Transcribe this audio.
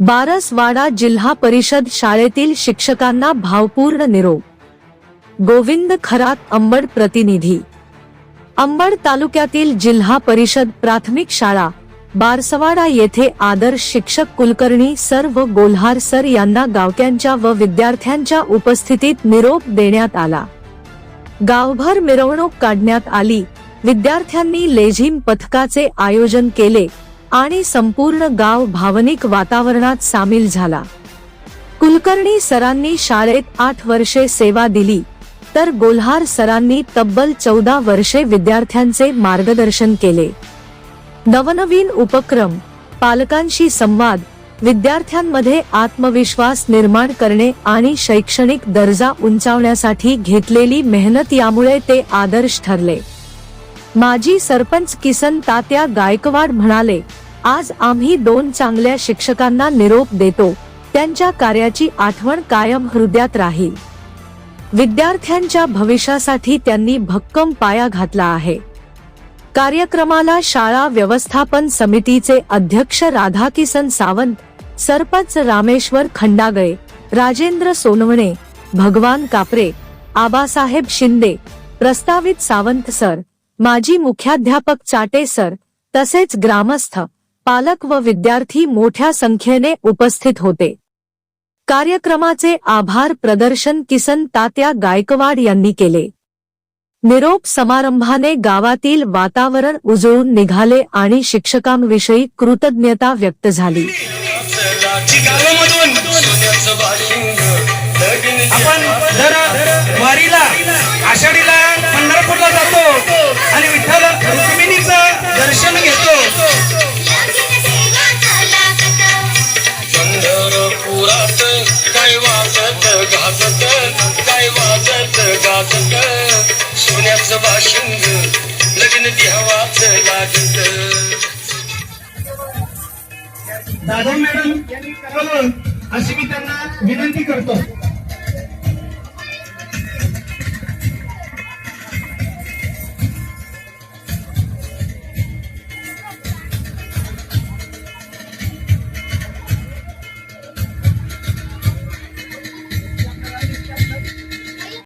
बारसवाडा जिल्हा परिषद शाळेतील शिक्षकांना भावपूर्ण निरोप. गोविंद खरात अंबड प्रतिनिधी. अंबड तालुक्यातील जिल्हा परिषद प्राथमिक शाळा बारसवाडा येथे आदर्श शिक्षक कुलकर्णी सर व गोल्हार सर यांना गावक्यांच्या व विद्यार्थ्यांच्या उपस्थितीत निरोप देण्यात आला. गावभर मिरवणूक काढण्यात आली. विद्यार्थ्यांनी लेझिम पथकाचे आयोजन केले. आणि संपूर्ण गाव भावनिक वातावरणात सामील झाला. कुलकर्णी सरांनी शाळेत आठ वर्षे सेवा दिली तर गोल्हार सरांनी तब्बल चौदा वर्षे विद्यार्थ्यांचे मार्गदर्शन केले. नवनवीन उपक्रम पालकांशी संवाद विद्यार्थ्यांमध्ये आत्मविश्वास निर्माण करणे आणि शैक्षणिक दर्जा उंचावण्यासाठी घेतलेली मेहनत यामुळे ते आदर्श ठरले. माजी सरपंच किसन तात्या गायकवाड म्हणाले आज आम्ही दोन चांगल्या शिक्षकांना निरोप देतो. त्यांच्या कार्याची आठवण कायम हृदयात राहील. विद्यार्थ्यांच्या भविष्यासाठी त्यांनी भक्कम पाया घातला आहे. कार्यक्रमाला शाळा व्यवस्थापन समितीचे अध्यक्ष राधाकिसन सावंत सरपंच रामेश्वर खंडागळे राजेंद्र सोनवणे भगवान कापरे आबासाहेब शिंदे प्रस्तावित सावंत सर माजी मुख्याध्यापक चाटे सर तसेच ग्रामस्थ पालक व विद्यार्थी मोठ्या संख्येने उपस्थित होते. कार्यक्रमाचे आभार प्रदर्शन किसन तात्या गायकवाड यांनी केले. निरोप समारंभाने गावातील वातावरण उजळून निघाले आणि शिक्षकांविषयी कृतज्ञता व्यक्त झाली. लग्न लागत. दादा मॅडम यांनी करावं अशी मी त्यांना विनंती करतो.